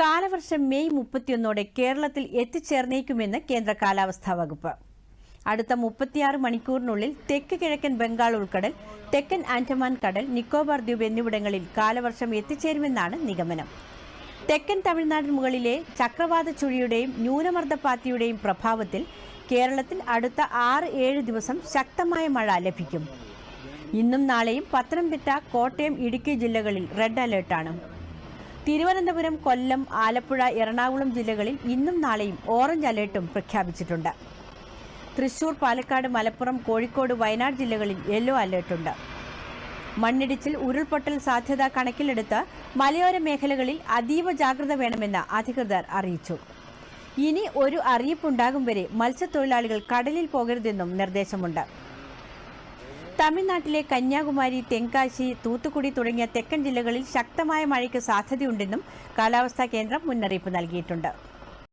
കാലവർഷം മെയ് മുപ്പത്തിയൊന്നോടെ കേരളത്തിൽ എത്തിച്ചേർന്നേക്കുമെന്ന് കേന്ദ്ര കാലാവസ്ഥാ വകുപ്പ്. അടുത്ത മുപ്പത്തിയാറ് മണിക്കൂറിനുള്ളിൽ തെക്ക് കിഴക്കൻ ബംഗാൾ ഉൾക്കടൽ തെക്കൻ ആൻഡമാൻ കടൽ നിക്കോബാർ ദ്വീപ് എന്നിവിടങ്ങളിൽ കാലവർഷം എത്തിച്ചേരുമെന്നാണ് നിഗമനം. തെക്കൻ തമിഴ്നാടിന് മുകളിലെ ചക്രവാത ചുഴിയുടെയും ന്യൂനമർദ്ദപാത്തിയുടെയും പ്രഭാവത്തിൽ കേരളത്തിൽ അടുത്ത ആറ് ഏഴ് ദിവസം ശക്തമായ മഴ ലഭിക്കും. ഇന്നും നാളെയും പത്തനംതിട്ട കോട്ടയം ഇടുക്കി ജില്ലകളിൽ റെഡ് അലേർട്ടാണ്. തിരുവനന്തപുരം കൊല്ലം ആലപ്പുഴ എറണാകുളം ജില്ലകളിൽ ഇന്നും നാളെയും ഓറഞ്ച് അലേർട്ടും പ്രഖ്യാപിച്ചിട്ടുണ്ട്. തൃശൂർ പാലക്കാട് മലപ്പുറം കോഴിക്കോട് വയനാട് ജില്ലകളിൽ യെല്ലോ അലേർട്ടുണ്ട്. മണ്ണിടിച്ചിൽ ഉരുൾപൊട്ടൽ സാധ്യത കണക്കിലെടുത്ത് മലയോര മേഖലകളിൽ അതീവ ജാഗ്രത വേണമെന്ന് അധികൃതർ അറിയിച്ചു. ഇനി ഒരു അറിയിപ്പുണ്ടാകും വരെ മത്സ്യത്തൊഴിലാളികൾ കടലിൽ പോകരുതെന്നും നിർദ്ദേശമുണ്ട്. തമിഴ്നാട്ടിലെ കന്യാകുമാരി തെങ്കാശി തൂത്തുക്കുടി തുടങ്ങിയ തെക്കൻ ജില്ലകളിൽ ശക്തമായ മഴയ്ക്ക് സാധ്യതയുണ്ടെന്നും കാലാവസ്ഥാ കേന്ദ്രം മുന്നറിയിപ്പ് നൽകിയിട്ടുണ്ട്.